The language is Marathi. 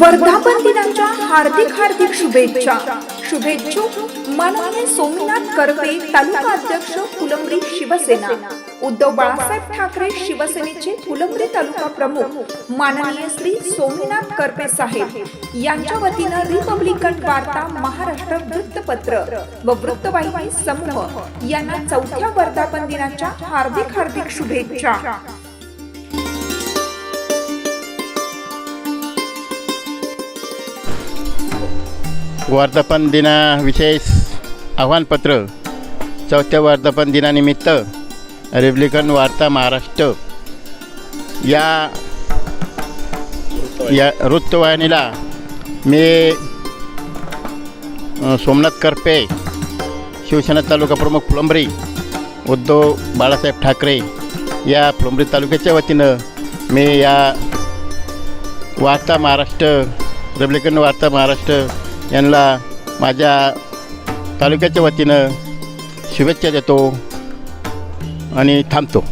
वर्धापन दिनाच्या हार्दिक हार्दिक शुभेच्छा. शुभेच्छुक माननीय सोमनाथ कर्वे तालुका अध्यक्ष फुलंब्री शिवसेना. उद्धव बाळासाहेब ठाकरे शिवसेनेचे फुलंब्री तालुका प्रमुख माननीय श्री सोमनाथ कर्वे साहेब. यांच्या वतीनं रिपब्लिकन वार्ता महाराष्ट्र वृत्तपत्र व वृत्तवाहिनी समूह यांना चौथ्या वर्धापन दिनाच्या हार्दिक हार्दिक शुभेच्छा. वर्धापन विशेष आव्हानपत्र. चौथ्या वर्धापन दिनानिमित्त रिपब्लिकन वार्ता महाराष्ट्र. या या वृत्तवाहिनीला मी सोमनाथ करपे शिवसेना तालुका प्रमुख फुलंबरी उद्धव बाळासाहेब ठाकरे या फुलंबरी तालुक्याच्या वतीनं मी या वार्ता महाराष्ट्र रिपब्लिकन वार्ता महाराष्ट्र यांना माझ्या तालुक्याच्या वतीनं शुभेच्छा देतो आणि थांबतो.